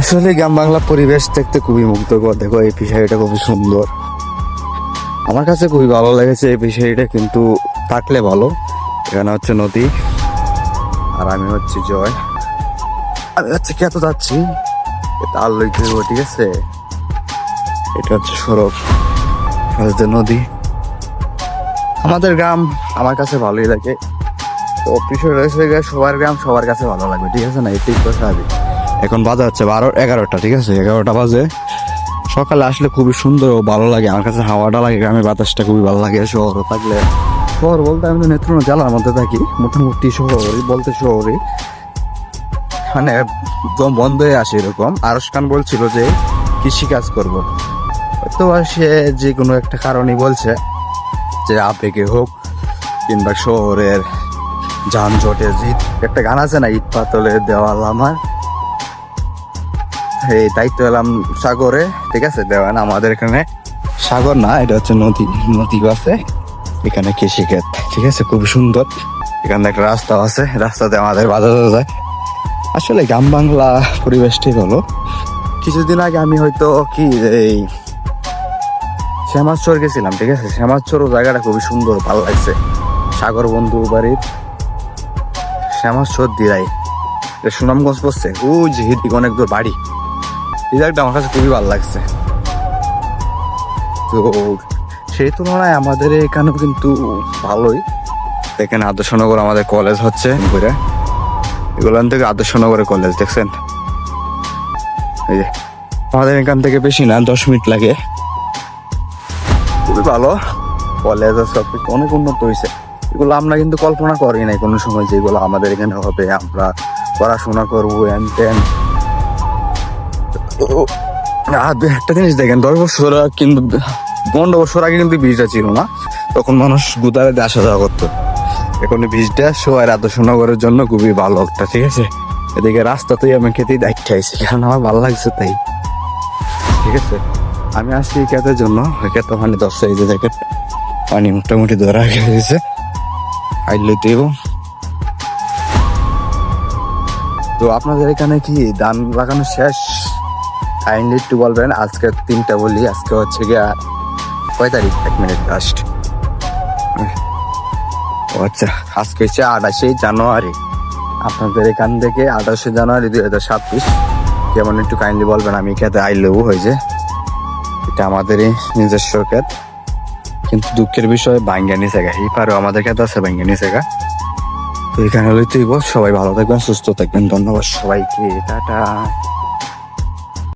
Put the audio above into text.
আসলে গ্রাম বাংলা পরিবেশ দেখতে খুবই মুগ্ধকর। দেখো, এই ফিশারিটা খুবই সুন্দর। আমার কাছে খুবই ভালো লেগেছে এই ফিশারিটা, কিন্তু থাকলে ভালো। এখানে হচ্ছে নদী, আর আমি হচ্ছে জয়। আমি হচ্ছে কে এত যাচ্ছি? আর লইতে ঠিক আছে? এটা হচ্ছে সড়ক হচ্ছে নদী। আমাদের গ্রাম আমার কাছে ভালোই লাগে। তো গিয়ে সবার গ্রাম সবার কাছে ভালো লাগবে, ঠিক আছে না? এটাই তো স্বাভাবিক এখন বাজে হচ্ছে বারো এগারোটা, ঠিক আছে? এগারোটা বাজে। সকালে আসলে খুবই সুন্দর ও ভালো লাগে। আমার কাছে হাওয়াটা লাগে, গ্রামের বাতাসটা খুবই ভালো লাগে, শহর থাকলে। শহর বলতে আমি তো নেত্রকোনা জেলার মধ্যে থাকি, মোটামুটি শহরই, বলতে শহরই। মানে একদম বন্ধ হয়ে আসে এরকম। আরস খান বলছিল যে কৃষি কাজ করব। তো সে যে কোনো একটা কারণই বলছে যে, আবেগে হোক কিংবা শহরের যানজটে যে একটা গান আছে না, ইট পাতলে দেওয়াল আমার? এই দায়িত্ব এলাম সাগরে, ঠিক আছে? দেওয়ান আমাদের এখানে। সাগর না, এটা হচ্ছে নদী নদী আছে। এখানে কৃষিক্ষেত, ঠিক আছে? খুব সুন্দর। এখানে একটা রাস্তা আছে, রাস্তাতে আমাদের বাজার যায়। আসলে গ্রাম বাংলা পরিবেশটাই হলো। কিছুদিন আগে আমি হয়তো কি এই শ্যামাচর গেছিলাম, ঠিক আছে? শ্যামাচর জায়গাটা খুবই সুন্দর, ভালো লাগছে। সাগর বন্ধু বাড়ির, শ্যামাচর দিরাই। সুনামগঞ্জ পড়ছে। ও যে অনেক দূর বাড়ি। জায়গাটা আমার কাছে খুবই ভালো লাগছে। তো সেই তুলনায় আমাদের এখানেও কিন্তু ভালোই। এখানে আদর্শনগর আমাদের কলেজ হচ্ছে ঘুরে। এগুলো থেকে আদর্শনগরে কলেজ দেখছেন? এই যে আমাদের এখান থেকে বেশি না দশ মিনিট লাগে। খুবই ভালো। কলেজ আর সব কিছু অনেক উন্নত হয়েছে এগুলো আমরা কিন্তু কল্পনা করি নাই কোনো সময় যেগুলো আমাদের এখানে হবে। আমরা পড়াশোনা করব তো, আর একটা জিনিস দেখেন, দশ বছর কিন্তু, পনেরো বছর আগে কিন্তু বীজটা ছিল না। তখন মানুষ গুদারে আসা যাওয়া করতো। এখন বীজটা সবাই আদর্শনগরের জন্য খুবই ভালো একটা, ঠিক আছে? এদিকে রাস্তাতেই আমি খেতেই দায়িত্ব আইছি কারণ আমার ভালো লাগছে তাই। ঠিক আছে? আমি আসছি এই ক্ষেতের জন্য ক্ষেত মানে দশ এই দেখে পানি মোটামুটি ধরা গেছে। আইলে দেব তো আপনাদের এখানে কি ধান লাগানো শেষ? কাইন্ডলি একটু বলবেন আজকে তিনটা বলি, আজকে হচ্ছে গিয়া, কয় তারিখ? এক মিনিট লাস্ট আচ্ছা আজকে হচ্ছে আঠাশে জানুয়ারি। আপনাদের এখান থেকে আঠাশে জানুয়ারি দুই হাজার ছাব্বিশ। কেমন একটু কাইন্ডলি বলবেন, আমি খেতে আইলেও হয়েছে? এটা আমাদেরই নিজস্ব ক্ষেত কিন্তু দুঃখের বিষয় বাঙ্গা নিচে গা। এই পারেও আমাদের ক্ষেত আছে বাঙ্গা নিচে গা। তো এখানে লইতেই বল, সবাই ভালো থাকবেন, সুস্থ থাকবেন। ধন্যবাদ সবাইকে। টাটা।